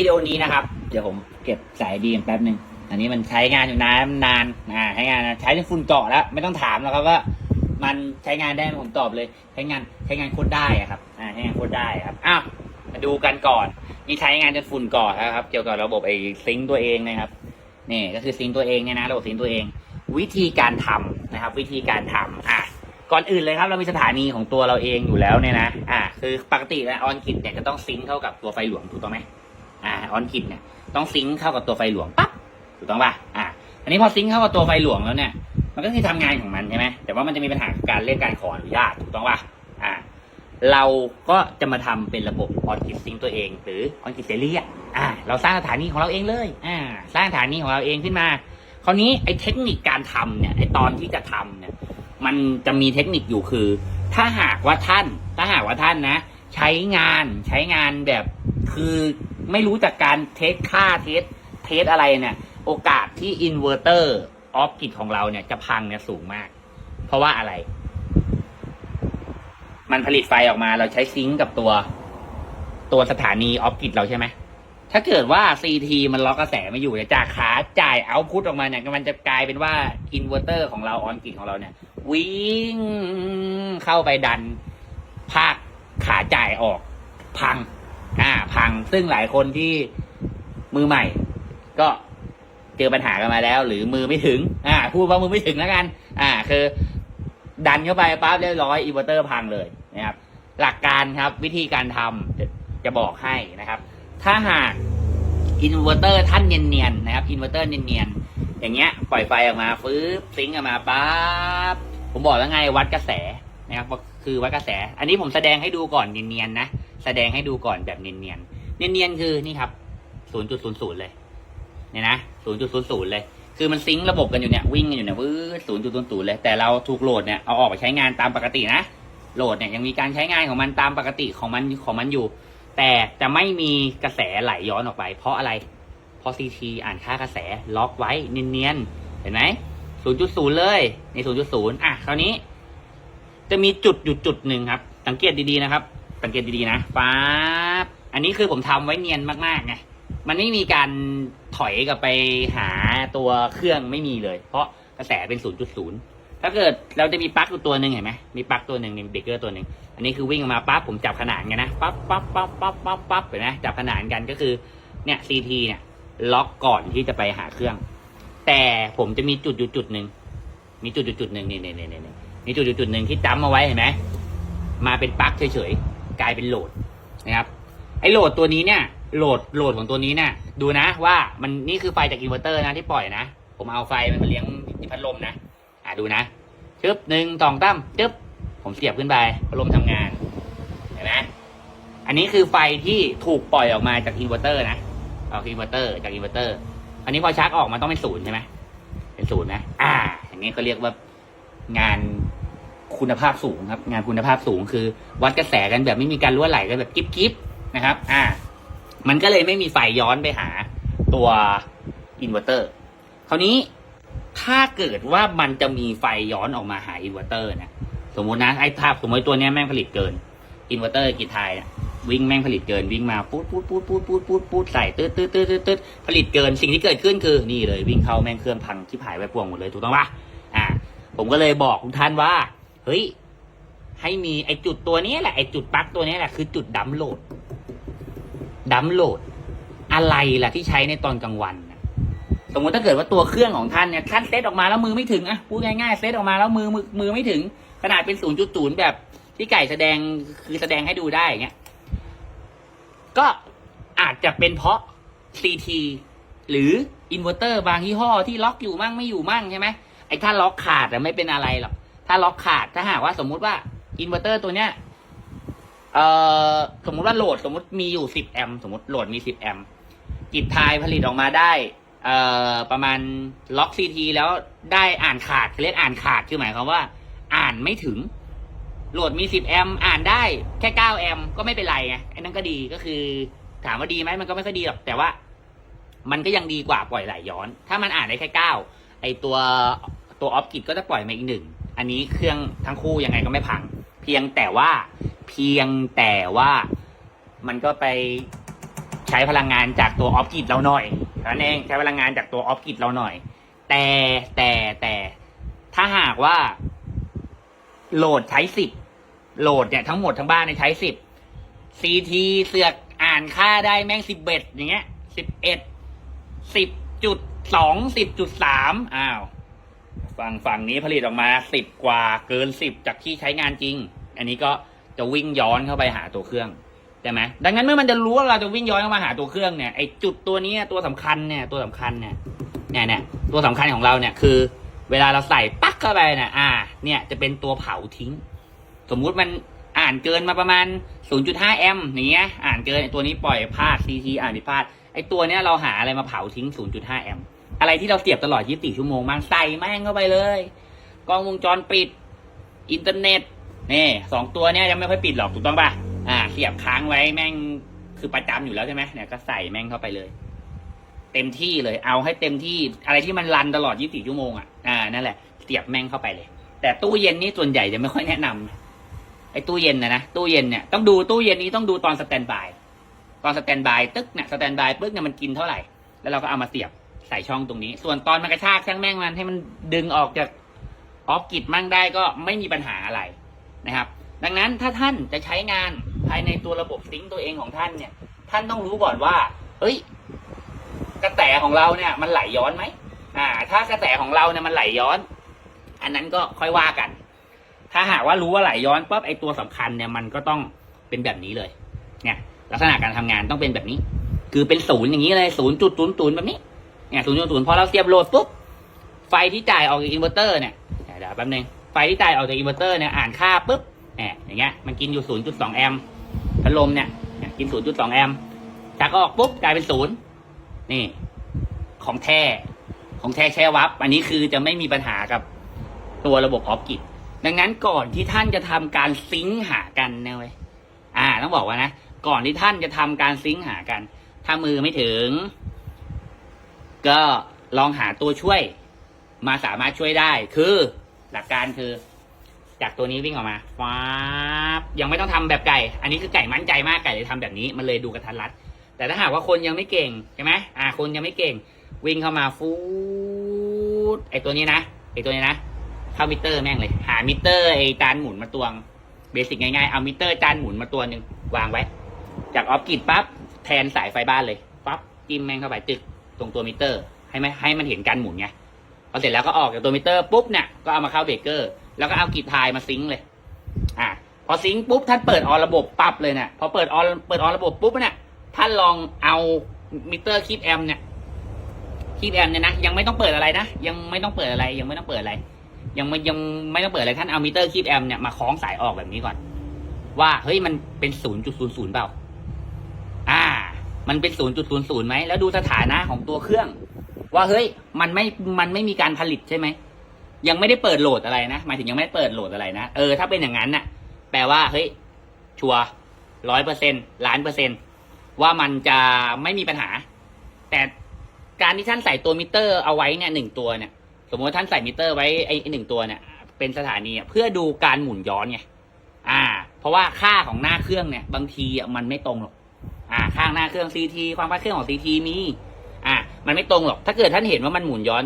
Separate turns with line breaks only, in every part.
วิดีโอนี้นะครับ เดี๋ยวผมเก็บสายดีมแป๊บหนึ่งอันนี้มันใช้งานอยู่นานนานอ่าใช้งานใช้จนฝุ่นเกาะแล้ว ไม่ต้องถามแล้วครับว่า มันใช้งานได้ผมตอบเลย ใช้งานใช้งานโคตรได้อะครับอ่าใช้งานโคตรได้ครับอ้าวมาดูกันก่อนนี่ใช้งานจนฝุ่นเกาะแล้วครับ เกี่ยวกับระบบไอ้ซิงตัวเองนะครับนี่ก็คือซิงตัวเองเนี่ยนะระบบซิงตัวเอง วิธีการทำนะครับ วิธีการทำอะก่อนอื่นเลยครับเรามีสถานีของตัวเราเองอยู่แล้วเนี่ยนะ อะคือปกติแล้วออนกิดเนี่ยจะต้องซิงเข้ากับตัวไฟหลวงถูกต้องไหม ออนกิดเนี่ยต้องซิงค์เข้ากับตัวไฟหลวงปั๊บถูกต้องป่ะอะอันนี้พอซิงค์เข้ากับตัวไฟหลวงแล้วเนี่ยมันก็คือทำงานของมันใช่ไหมแต่ว่ามันจะมีปัญหาการเรื่องการขออนุญาตถูกต้องป่ะอ่าเราก็จะมาทำเป็นระบบออนกิ t ซิงตัวเอง หรือออนกิ t เซรีอะอ่าเราสร้างสถานีของเราเองเลยอ่าสร้างสถานีของเราเองขึ้นมา คราวนี้ไอ้เทคนิคการทำเนี่ยไอ้ตอนที่จะทำเนี่ยมันจะมีเทคนิคอยู่คือ ถ้าหากว่าท่าน ถ้าหากว่าท่านนะ ใช้งานใช้งานแบบคือ ไม่รู้จากการเทสค่าเทสเทสอะไรเนี่ย โอกาสที่อินเวอร์เตอร์ออฟกิ t ของเราเนี่ยจะพังเนี่ยสูงมาก เพราะว่าอะไร มันผลิตไฟออกมาเราใช้ซิงก์กับตัวตัวสถานีออฟกิ t เราใช่ไหมถ้าเกิดว่า CT มันล็อกกระแสไม่อยู่จากขาจ่ายเอาพุตออกมาเนี่ยมันจะกลายเป็นว่าอินเวอร์เตอร์ของเราออนกิ t ของเราเนี่ย วิ่งเข้าไปดัน ภาคขาจ่ายออกพัง อ่า พังซึ่งหลายคนที่มือใหม่ ก็เจอปัญหากันมาแล้ว หรือมือไม่ถึง อ่า พูดว่ามือไม่ถึงแล้วกัน อ่า คือ ดันเข้าไปปั๊บเรียบร้อยอินเวอร์เตอร์พังเลยนะครับ หลักการครับวิธีการทำจะจะบอกให้นะครับ ถ้าหากอินเวอร์เตอร์ท่านเนียนๆนะครับอินเวอร์เตอร์เนียนๆอย่างเงี้ย ปล่อยไฟออกมาฟื้บซิงก์ออกมาปั๊บผมบอกแล้วไงวัดกระแสนะครับคือวัดกระแส อันนี้ผมแสดงให้ดูก่อนเนียนๆนะ แสดงให้ดูก่อนแบบเนียนๆ เนียนๆ คือนี่ครับ 0.00 เลย เนี่ยนะ 0.00 เลย คือมันซิงค์ระบบกันอยู่เนี่ย วิ่งกันอยู่เนี่ยวื้อศูนย์จุดศูนย์เลย แต่เราถูกโหลดเนี่ย เอาออกไปใช้งานตามปกตินะ โหลดเนี่ยยังมีการใช้งานของมันตามปกติของมันของมันอยู่ แต่จะไม่มีกระแสไหลย้อนออกไป เพราะอะไร เพราะซีทีอ่านค่ากระแสล็อกไว้เนียนๆ เห็นไหมศูนย์จุดศูนย์เลยในศูนย์จุดศูนย์อะคราวนี้ จะมีจุดอยู่จุดหนึ่งครับ สังเกตดีๆนะครับ สังเกตดีๆนะป๊าบอันนี้คือผมทำไว้เนียนมากๆไงมันไม่มีการถอยกลับไปหาตัวเครื่องไม่มีเลย เพราะกระแสเป็น 0.0 ถ้าเกิดเราจะมีปลั๊กตัวหนึ่งเห็นไหมมีปลั๊กตัวหนึ่งมีเบรกเกอร์ตัวหนึ่งอันนี้คือวิ่งออกมาปั๊บผมจับขนานกันนะปั๊บปั๊บปั๊บปั๊บปั๊บปั๊บเห็นไหมจับขนานกันก็คือเนี่ย CT เนี่ยล็อกก่อนที่จะไปหาเครื่อง แต่ผมจะมีจุดอยู่จุดหนึ่งมีจุดอยู่จุดหนึ่งนี่นี่นี่นี่มีจุดอยู่จุดหนึ่งที่จำเอาไว้เห็นไหมมาเป็นปลั๊กเฉยๆ กลายเป็นโหลดนะครับไอ้โหลดตัวนี้เนี่ยโหลดโหลดของตัวนี้เนี่ยดูนะว่ามันนี่คือไฟจากอินเวอร์เตอร์นะที่ปล่อยนะ ผมเอาไฟมันมาเลี้ยงที่พัดลมนะอ่าดูนะชึบหนึ่งสองตั้มจึ๊บผมเสียบขึ้นไปพัดลมทำงานเห็นไหมอันนี้คือไฟที่ถูกปล่อยออกมาจากอินเวอร์เตอร์นะออกอินเวอร์เตอร์จากอินเวอร์เตอร์ อันนี้พอชาร์จออกมันต้องเป็นศูนย์ใช่ไหมเป็นศูนย์นะอ่า อย่างนี้เขาเรียกว่างาน คุณภาพสูงครับ งานคุณภาพสูงคือ วัดกระแสกันแบบไม่มีการรั่วไหลกันแบบกิ๊บกิ๊บนะครับ อ่า มันก็เลยไม่มีไฟย้อนไปหาตัวอินเวอร์เตอร์คราวนี้ถ้าเกิดว่ามันจะมีไฟย้อนออกมาหาอินเวอร์เตอร์นะสมมุตินะไอ้ภาพสมมติตัวเนี้ยแม่งผลิตเกินอินเวอร์เตอร์กีไทยนะวิ่งแม่งผลิตเกินวิ่งมาปูดปูดปูดปูดปูดปูดปูดใส่ตืดตืดตืดตืดตืดผลิตเกินสิ่งที่เกิดขึ้นคือนี่เลยวิ่งเข้าแม่งเครื่องพังที่ผายไปพวงหมดเลยถูกต้องปะอ่าผมก็เลยบอกทุกท่านว่า เฮ้ย ให้มีไอจุดตัวนี้แหละไอจุดปลั๊กตัวนี้แหละคือจุดดัมโหลดดัมโหลด อะไรล่ะที่ใช้ในตอนกลางวันสมมติถ้าเกิดว่าตัวเครื่องของท่านเนี่ยท่านเซตออกมาแล้วมือไม่ถึงอะพูดง่ายๆเซตออกมาแล้วมือมือมือไม่ถึง ขนาดเป็นศูนย์จุดศูนย์แบบที่ไก่แสดงคือแสดงให้ดูได้อย่างเงี้ยก็อาจจะเป็นเพราะ CT หรืออินเวอร์เตอร์บางยี่ห้อที่ล็อกอยู่มั่งไม่อยู่มั่งใช่ไหมไอ้ถ้าล็อกขาดอะไม่เป็นอะไรหรอก ถ้าล็อกขาดถ้าหากว่าสมมุติว่าอินเวอร์เตอร์ตัวเนี้ยเอ่อสมมุติว่าโหลดสมมติมีอยู่สิบแอมป์สมมติโหลดมีสิบแอมป์กิบทายผลิตออกมาได้เอ่อประมาณล็อกซีทีแล้วได้อ่านขาดเรียกอ่านขาดคือหมายความว่า อ่านไม่ถึง โหลดมีสิบแอมป์อ่านได้แค่เก้าแอมป์ก็ไม่เป็นไรไงไอ้นั่นก็ดีก็คือ ถามว่าดีไหมมันก็ไม่ค่อยดีหรอกแต่ว่า มันก็ยังดีกว่าปล่อยไหลย้อน ถ้ามันอ่านได้แค่เก้าไอตัวตัวออฟกิดก็จะปล่อยมาอีกหนึ่ง อันนี้เครื่องทั้งคู่ยังไงก็ไม่พัง เพียงแต่ว่าเพียงแต่ว่ามันก็ไปใช้พลังงานจากตัวออฟกิดเราหน่อยนั่นเองใช้พลังงานจากตัวออฟกิดเราหน่อย แต่แต่แต่ถ้าหากว่า โหลดใช้สิบโหลดเนี่ยทั้งหมดทั้งบ้านเนี่ยใช้สิบซีทีเสือกอ่านค่าได้แม่งสิบเอ็ดอย่างเงี้ยสิบเอ็ดสิบจุดสองสิบจุดสามอ้าว ฝั่งฝั่งนี้ผลิตออกมาสิบกว่าเกินสิบจากที่ใช้งานจริง อันนี้ก็จะวิ่งย้อนเข้าไปหาตัวเครื่องใช่ไหมดังนั้นเมื่อมันจะรู้ว่าเราจะวิ่งย้อนเข้ามาหาตัวเครื่องเนี่ยไอจุดตัวนี้ตัวสำคัญเนี่ยตัวสำคัญเนี่ยเนี่ยเนี่ยตัวสำคัญของเราเนี่ยคือ เวลาเราใส่ปักเข้าไปเนี่ยอ่า เนี่ยจะเป็นตัวเผาทิ้ง สมมุติมันอ่านเกินมาประมาณ 0.5 แอมป์อย่างเงี้ยอ่านเกินตัวนี้ปล่อยพลาด CT อ่านผิดพลาดไอ้ตัวเนี้ยเราหาอะไรมาเผาทิ้ง 0.5 แอมป์ อะไรที่เราเสียบตลอด 24 ชั่วโมงมันใส่แม่งเข้าไปเลย กล้องวงจรปิด อินเทอร์เน็ตนี่สองตัวเนี้ยยังไม่ค่อยปิดหรอกถูกต้องป่ะอ่า เสียบค้างไว้แม่งคือประจำอยู่แล้วใช่ไหมเนี่ยก็ใส่แม่งเข้าไปเลย เต็มที่เลย เอาให้เต็มที่อะไรที่มันรันตลอด 24 ชั่วโมงอะอ่านั่นแหละเสียบแม่งเข้าไปเลย แต่ตู้เย็นนี่ส่วนใหญ่จะไม่ค่อยแนะนำไอ้ตู้เย็นนะนะตู้เย็นเนี่ยต้องดูตู้เย็นนี้ต้องดูตอนสแตนบายตอนสแตนบายตึ๊กเนี่ยสแตนบายปึ๊กเนี่ยมันกินเท่าไหร่ แล้วเราก็เอามาเสียบ ใส่ช่องตรงนี้ ส่วนตอนมันกระชากช่างแม่งมันให้มันดึงออกจากออฟกิดมั่งได้ก็ไม่มีปัญหาอะไรนะครับ ดังนั้นถ้าท่านจะใช้งานภายในตัวระบบซิงค์ตัวเองของท่านเนี่ย ท่านต้องรู้ก่อนว่า เอ้ย กระแสของเราเนี่ย มันไหลย้อนไหมอ่า ถ้ากระแสของเราเนี่ยมันไหลย้อน อันนั้นก็ค่อยว่ากัน ถ้าหากว่ารู้ว่าไหลย้อนปั๊บไอตัวสำคัญเนี่ยมันก็ต้องเป็นแบบนี้เลย เนี่ย ลักษณะการทำงานต้องเป็นแบบนี้ คือเป็นศูนย์อย่างนี้เลยศูนย์จุดศูนย์ศูนย์แบบนี้ เนี่ยศูนย์ศูนย์พอเราเสียบโหลดปุ๊บไฟที่จ่ายออกจากอินเวอร์เตอร์เนี่ยเดี๋ยวแป๊บนึงไฟที่จ่ายออกจากอินเวอร์เตอร์เนี่ยอ่านค่าปุ๊บเนี่ยอย่างเงี้ยมันกินอยู่ศูนย์จุดสองแอมป์พัดลมเนี่ยกินศูนย์จุดสองแอมป์จากออกปุ๊บกลายเป็นศูนย์นี่ ของแท้ของแท้แช่วับ อันนี้คือจะไม่มีปัญหากับตัวระบบออฟกิดดังนั้นก่อนที่ท่านจะทำการซิงค์หากันนะเว้ยอ่า ต้องบอกว่านะ ก่อนที่ท่านจะทำการซิงค์หากัน ถ้ามือไม่ถึง ก็ลองหาตัวช่วย มาสามารถช่วยได้ คือหลักการคือ จากตัวนี้วิ่งออกมาฟ้ายังไม่ต้องทำแบบไก่ อันนี้คือไก่มั่นใจมากไก่เลยทำแบบนี้ มันเลยดูกระทันรัด แต่ถ้าหากว่าคนยังไม่เก่งใช่ไหมอ่า คนยังไม่เก่ง วิ่งเข้ามาฟูดไอตัวนี้นะไอตัวนี้นะเข้ามิเตอร์แม่งเลย หามิเตอร์ไอจานหมุนมาตวงเบสิกง่ายๆเอามิเตอร์จานหมุนมาตัวหนึ่งวางไว้ จากออฟกิดปั๊บแทนสายไฟบ้านเลยปั๊บจิ้มแม่งเข้าไปจึก ตรงตัวมิเตอร์ ให้ไหมให้มันเห็นการหมุนไงพอเสร็จแล้วก็ออกจากตัวมิเตอร์ปุ๊บเนี่ยก็เอามาเข้าเบรกเกอร์แล้วก็เอากีทายมาซิงค์เลย อ่าพอซิงค์ปุ๊บท่านเปิดออนระบบปั๊บเลยเนี่ยพอเปิดออนเปิดออนระบบปุ๊บเนี่ยท่านลองเอามิเตอร์คีบแอมเนี่ยคีบแอมเนี่ยนะยังไม่ต้องเปิดอะไรนะยังไม่ต้องเปิดอะไรยังไม่ต้องเปิดอะไร ยังไม่ยังไม่ต้องเปิดอะไรท่านเอามิเตอร์คีบแอมเนี่ยมาคล้องสายออกแบบนี้ก่อน ว่าเฮ้ยมันเป็นศูนย์จุดศูนย์ศูนย์เปล่า มันเป็นศูนย์จุดศูนย์ศูนย์ไหมแล้วดูสถานะของตัวเครื่อง ว่าเฮ้ยมันไม่มันไม่มีการผลิตใช่ไหมยังไม่ได้เปิดโหลดอะไรนะหมายถึงยังไม่ได้เปิดโหลดอะไรนะเออถ้าเป็นอย่างนั้นน่ะ แปลว่าเฮ้ยชัวร้อยเปอร์เซ็นล้านเปอร์เซ็นว่ามันจะไม่มีปัญหา แต่การที่ท่านใส่ตัวมิเตอร์เอาไว้เนี่ยหนึ่งตัวเนี่ย สมมติว่าท่านใส่มิเตอร์ไว้ไอ้หนึ่งตัวเนี่ยเป็นสถานีเพื่อดูการหมุนย้อนไงอ่า เพราะว่าค่าของหน้าเครื่องเนี่ย บางทีอะมันไม่ตรงหรอก อ่าข้างหน้าเครื่อง CT ความคลาดเคลื่อนของ CT มีอ่ามันไม่ตรงหรอก ถ้าเกิดท่านเห็นว่ามันหมุนย้อน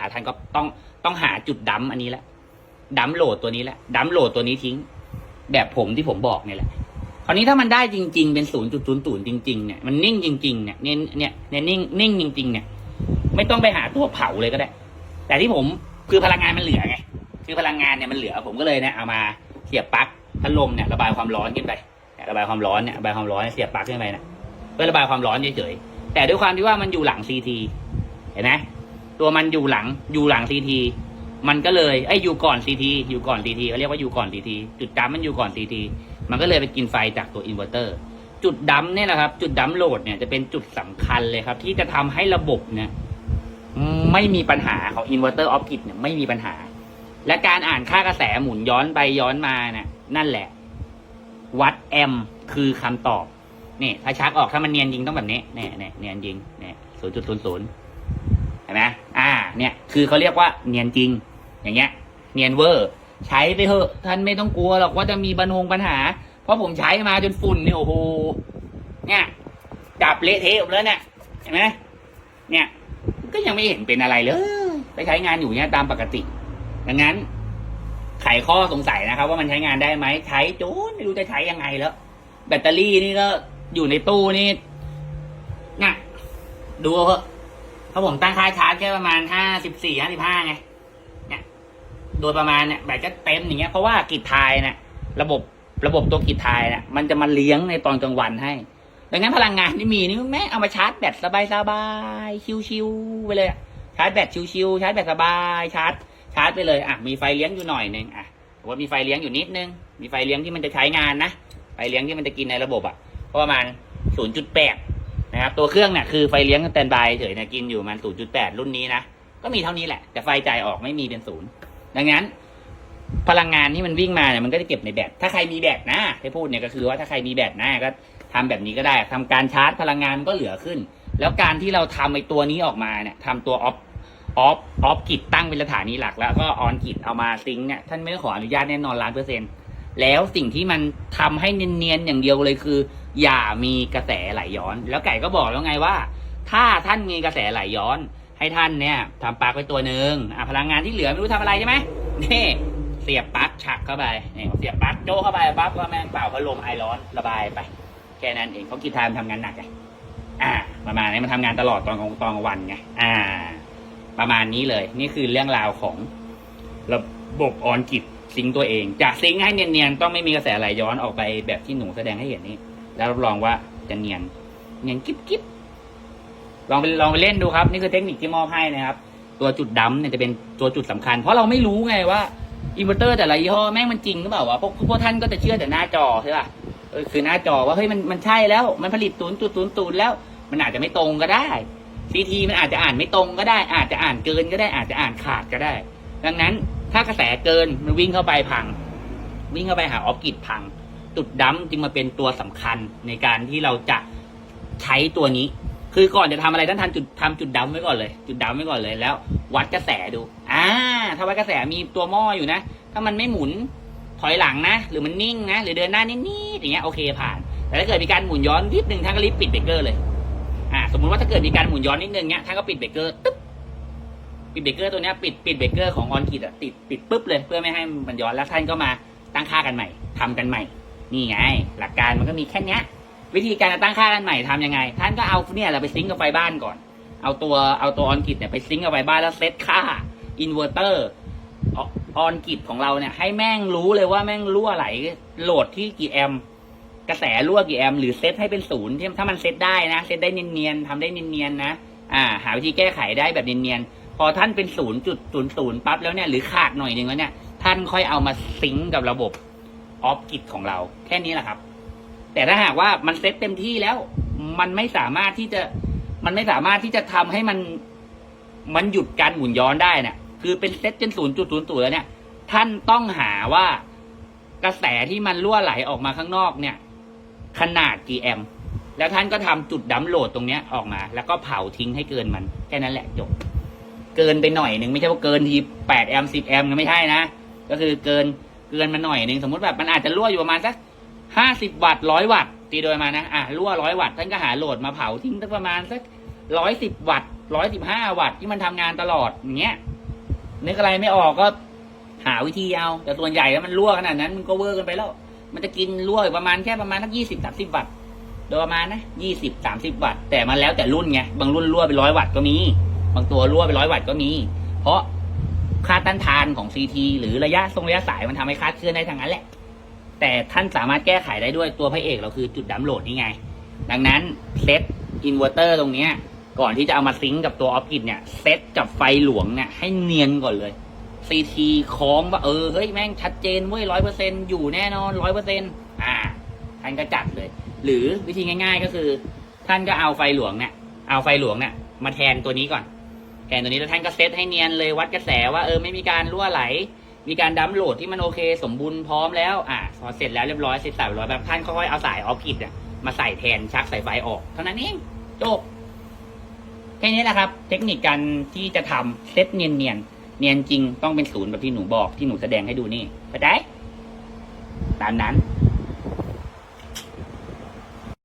อ่าท่านก็ต้องต้องหาจุดดัมป์อันนี้แหละดัมป์โหลดตัวนี้แหละดัมป์โหลดตัวนี้ทิ้ง แบบผมที่ผมบอกเนี่ยแหละคราวนี้ถ้ามันได้จริง ๆ เป็นศูนย์จุดศูนย์ศูนย์จริงๆเนี่ยมันนิ่งจริงๆเนี่ยเนี่ยเนี่ยเนี่ยนิ่งนิ่งจริง ๆ เนี่ย ไม่ต้องไปหาตัวเผาเลยก็ได้ แต่ที่ผมคือพลังงานมันเหลือไงคือพลังงานเนี่ยมันเหลือ ผมก็เลยเนี่ยเอามาเสียบปลั๊กพัดลมเนี่ยระบายความร้อนขึ้นไป ระบายความร้อนเนี่ยระบายความร้อนเสียบปลั๊กขึ้นไปนะเพื่อระบายความร้อนเฉยๆแต่ด้วยความที่ว่ามันอยู่หลังซีทีเห็นไหมตัวมันอยู่หลังอยู่หลังซีทีมันก็เลยไอ้อยู่ก่อนซีทีอยู่ก่อนซีทีเขาเรียกว่าอยู่ก่อนซีทีจุดดัมมันอยู่ก่อนซีทีมันก็เลยไปกินไฟจากตัวอินเวอร์เตอร์ จุดดัมเนี่ยนะครับ จุดดัมโหลดเนี่ยจะเป็นจุดสำคัญเลยครับ ที่จะทำให้ระบบเนี่ยไม่มีปัญหาของอินเวอร์เตอร์ออฟกิดเนี่ยไม่มีปัญหา และการอ่านค่ากระแสหมุนย้อนไปย้อนมาเนี่ยนั่นแหละ วัดแอมป์คือคำตอบนี่ถ้าชักออกถ้ามันเนียนยิงต้องแบบนี้เนี่ยเนี่ยเนียนยิงเนี่ยศูนย์จุดศูนย์ศูนย์เห็นไหมอ่า เนี่ย คือเขาเรียกว่าเนียนจริง อย่างเงี้ย เนียนเวอร์ ใช้ไปเถอะ ท่านไม่ต้องกลัวหรอกว่าจะมีปัญหา เพราะผมใช้มาจนฝุ่นเนี่ยโอ้โห เนี่ย จับเละเทะแล้วเนี่ย เห็นไหมเนี่ย ก็ยังไม่เห็นเป็นอะไรเลย ไปใช้งานอยู่เนี่ยตามปกติ ดังนั้น ไขข้อสงสัยนะครับ ว่ามันใช้งานได้ไหมใช้จนไม่รู้จะใช้ยังไงแล้ว แบตเตอรี่นี่ก็อยู่ในตู้นี่น่ะดูเอาเถอะถ้าผมตั้งค่าชาร์จแค่ประมาณห้าสิบสี่ห้าสิบห้าไงเนี่ยโดยประมาณเนี่ยแบตก็เต็มอย่างเงี้ยเพราะว่ากิจทายเนี่ยระบบระบบตัวกิจทายเนี่ยมันจะมาเลี้ยงในตอนกลางวันให้ดังนั้นพลังงานที่มีนี่แม่เอามาชาร์จแบตสบายๆชิวๆไปเลยชาร์จแบตชิวๆชาร์จแบตสบายชาร์จาร์จไปเลยอะมีไฟเลี้ยงอยู่หน่อยหนึ่งอะว่ามีไฟเลี้ยงอยู่นิดนึง มีไฟเลี้ยงที่มันจะใช้งานนะไฟเลี้ยงที่มันจะกินในระบบอะก็ประมาณ 0.8 นะครับ ตัวเครื่องเนี่ยคือไฟเลี้ยงสแตนบายเฉยเนี่ยกินอยู่ประมัน 0.8 รุ่นนี้นะ ก็มีเท่านี้แหละ แต่ไฟจ่ายออกไม่มีเป็นศูนย์ดังนั้น พลังงานที่มันวิ่งมาเนี่ยมันก็จะเก็บในแบต ถ้าใครมีแบตนะที่พูดเนี่ยก็คือว่าถ้าใครมีแบตนะก็ทำแบบนี้ก็ได้ทำการชาร์จพลังงานมันก็เหลือขึ้น แล้วการที่เราทำไอ้ตัวนี้ออกมาเนี่ยทำตัวออฟ ออฟออฟกิจตั้งเป็นสถานีหลัก แล้วก็ออนกิจเอามาซิงค์เนี่ยท่านไม่ได้ขออนุญาตแน่นอนล้านเปอร์เซ็นต์แล้วสิ่งที่มันทำให้เนียนๆอย่างเดียวเลยคือ อย่ามีกระแสไหลย้อน แล้วไก่ก็บอกแล้วไงว่า ถ้าท่านมีกระแสไหลย้อน ให้ท่านเนี่ยทำปลั๊กไว้ตัวหนึ่งอะพลังงานที่เหลือไม่รู้ทำอะไรใช่ไหมนี่เสียบปลั๊กฉักเข้าไปนี่เสียบปลั๊กโจเข้าไปปั๊บก็แม่งเป่าพัดลมไอร้อนระบายไปแค่นั้นเองเขากีทามนทำงานหนักไงอ่าประมาณนี้มันทำงานตลอดตอนกลางตอนกลางวันไงอ่า ประมาณนี้เลย นี่คือเรื่องราวของระบบออนกิจซิงตัวเอง จะซิงให้เนียนๆ ต้องไม่มีกระแสไหลย้อนออกไปแบบที่หนูแสดงให้เห็นนี้ แล้วรับรองว่าจะเนียน เนียนกิ๊บกิ๊บลองไปลองไปเล่นดูครับ นี่คือเทคนิคที่มอบให้นะครับ ตัวจุดดำเนี่ยจะเป็นตัวจุดสำคัญ เพราะเราไม่รู้ไงว่าอินเวอร์เตอร์แต่ละยี่ห้อแม่งมันจริงหรือเปล่าวะพวกพวกท่านก็จะเชื่อแต่หน้าจอใช่ป่ะเออคือหน้าจอว่าเฮ้ยมันมันใช่แล้ว มันผลิตศูนย์จุดศูนย์ศูนย์แล้ว มันอาจจะไม่ตรงก็ได้ ซีทีมันอาจจะอ่านไม่ตรงก็ได้ อาจจะอ่านเกินก็ได้ อาจจะอ่านขาดก็ได้ ดังนั้นถ้ากระแสเกินมันวิ่งเข้าไปพัง วิ่งเข้าไปหาออฟกิจพัง จุดดัมจึงมาเป็นตัวสำคัญในการที่เราจะใช้ตัวนี้ คือก่อนจะทำอะไรท่านทันจุดทำจุดดัมไว้ก่อนเลย จุดดัมไว้ก่อนเลยแล้ว วัดกระแสดู อ่า ถ้าวัดกระแสมีตัวหม้ออยู่นะ ถ้ามันไม่หมุนถอยหลังนะ หรือมันนิ่งนะ หรือเดินหน้านิดๆอย่างเงี้ยโอเคผ่าน แต่ถ้าเกิดมีการหมุนย้อนนิดนึงท่านก็รีบปิดเบรกเกอร์เลย อ่าสมมุติว่าถ้าเกิดมีการหมุนย้อนนิดนึงเนี้ยท่านก็ปิดเบรกเกอร์ตึ๊บปิดเบรกเกอร์ตัวเนี้ยปิดปิดเบรกเกอร์ของออนกิดอะติดปิดปุ๊บเลยเพื่อไม่ให้มันย้อนแล้วท่านก็มาตั้งค่ากันใหม่ทำกันใหม่ นี่ไง หลักการมันก็มีแค่เนี้ยวิธีการจะตั้งค่ากันใหม่ทำยังไง ท่านก็เอาเนี่ยเราไปซิงกับไฟบ้านก่อน เอาตัวเอาตัวออนกิดเนี่ยไปซิงก์กับไฟบ้านแล้วเซตค่าอินเวอร์เตอร์ออนกิดของเราเนี่ยให้แม่งรู้เลยว่าแม่งรั่วไหลโหลดที่กี่แอมป์ กระแสรั่วกี่แอมหรือเซตให้เป็นศูนย์ที่ถ้ามันเซตได้นะเซตได้เนียนๆทำได้เนียนๆนะอ่า หาวิธีแก้ไขได้แบบเนียนๆพอท่านเป็นศูนย์จุดศูนย์ศูนย์ปั๊บแล้วเนี่ยหรือขาดหน่อยหนึ่งแล้วเนี่ยท่านค่อยเอามาซิงกับระบบออฟกิจของเรา แค่นี้แหละครับ แต่ถ้าหากว่ามันเซตเต็มที่แล้ว มันไม่สามารถที่จะมันไม่สามารถที่จะทำให้มันมันหยุดการหมุนย้อนได้เนี่ยคือเป็นเซตจนศูนย์จุดศูนย์ศูนย์แล้วเนี่ย ท่านต้องหาว่ากระแสที่มันรั่วไหลออกมาข้างนอกเนี่ย ขนาดกี่แอมแล้วท่านก็ทำจุดดัมโหลดตรงเนี้ยออกมา แล้วก็เผาทิ้งให้เกินมัน แค่นั้นแหละจบ เกินไปหน่อยหนึ่งไม่ใช่ว่าเกินทีแปดแอมป์สิบแอมป์ไม่ใช่นะ ก็คือเกินเกินมาหน่อยหนึ่งสมมติแบบมันอาจจะรั่วอยู่ประมาณสักห้าสิบวัตต์ร้อยวัตต์ตีโดยมานะอะรั่วร้อยวัตต์ท่านก็หาโหลดมาเผาทิ้งสักประมาณสักร้อยสิบวัตต์ร้อยสิบห้าวัตต์ที่มันทำงานตลอดอย่างเงี้ยนึกอะไรไม่ออกก็หาวิธีเอาแต่ส่วนใหญ่แล้วมันรั่วขนาดนั้นมันก็เวอร์กันไปแล้ว มันจะกินรั่วอยู่ประมาณแค่ประมาณสักยี่สิบสามสิบวัตต์โดยประมาณนะยี่สิบสามสิบวัตต์แต่มันแล้วแต่รุ่นไงบางรุ่นรั่วไปร้อยวัตต์ก็มี บางตัวรั่วไปร้อยวัตต์ก็มี เพราะค่าต้านทานของ CT หรือระยะทรงระยะสายมันทำให้คลาดเคลื่อนได้ทางนั้นแหละ แต่ท่านสามารถแก้ไขได้ด้วยตัวพระเอกเราคือจุดดัมโหลดนี่ไง ดังนั้นเซตอินเวอร์เตอร์ตรงเนี้ยก่อนที่จะเอามาซิงก์กับตัวออฟกิดเนี่ยเซตกับไฟหลวงเนี่ยให้เนียนก่อนเลย CT คล้องว่าเออเฮ้ยแม่งชัดเจนเว้ยร้อยเปอร์เซ็นอยู่แน่นอนร้อยเปอร์เซ็นอ่าท่านก็จัดเลย หรือวิธีง่าย ๆก็คือ ท่านก็เอาไฟหลวงเนี่ยเอาไฟหลวงเนี่ยมาแทนตัวนี้ก่อน แทนตัวนี้แล้วท่านก็เซตให้เนียนเลยวัดกระแสว่าเออไม่มีการรั่วไหล มีการดัมโหลดที่มันโอเค สมบูรณ์พร้อมแล้วอะพอเสร็จแล้วเรียบร้อยเสร็จสายเรียบร้อยแบบท่านค่อยๆเอาสายออฟกิดอะมาใส่แทนชักสายไฟออกเท่านั้นเองจบแค่นี้แหละครับ เทคนิคการที่จะทำเซตเนียนเนียนๆ เนียนจริงต้องเป็นศูนย์แบบที่หนูบอกที่หนูแสดงให้ดูนี่เข้าใจตามนั้น